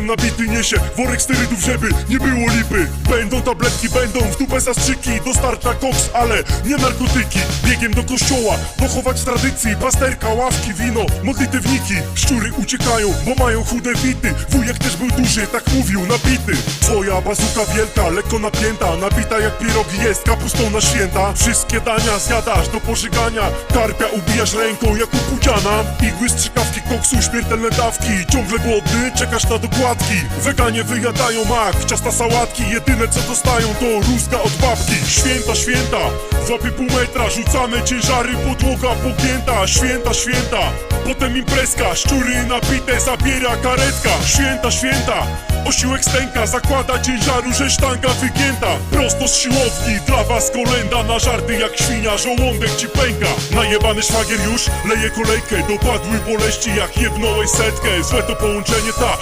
Nabity niesie, worek sterydów, żeby nie było lipy. Będą tabletki, będą w dupę zastrzyki. Dostarcza koks, ale nie narkotyki. Biegiem do kościoła, dochować tradycji. Pasterka, ławki, wino, modlitewniki. Szczury uciekają, bo mają chude bity Wujek też duży, tak mówił, nabity. Twoja bazuka wielka, lekko napięta Nabita jak pierogi jest, kapustą na święta. Wszystkie dania zjadasz do pożygania Karpia ubijasz ręką jak u pudziana Igły, strzykawki, koksu, śmiertelne dawki. Ciągle głodny, czekasz na dokładki. Weganie wyjadają mak, ciasta sałatki. Jedyne co dostają to rózga od babki. Święta, święta, w łapie pół metra Rzucamy ciężary, podłoga pogięta. Święta, święta, potem imprezka. Szczury napite, zabiera karetka. Święta, święta, osiłek stęka Zakłada ciężaru, że sztanga wygięta. Prosto z siłowni, dla was kolenda Na żarty jak świnia, żołądek ci pęka. Najebany szwagier już leje kolejkę Dopadły boleści jak jebnąłeś setkę. Złe to połączenie ta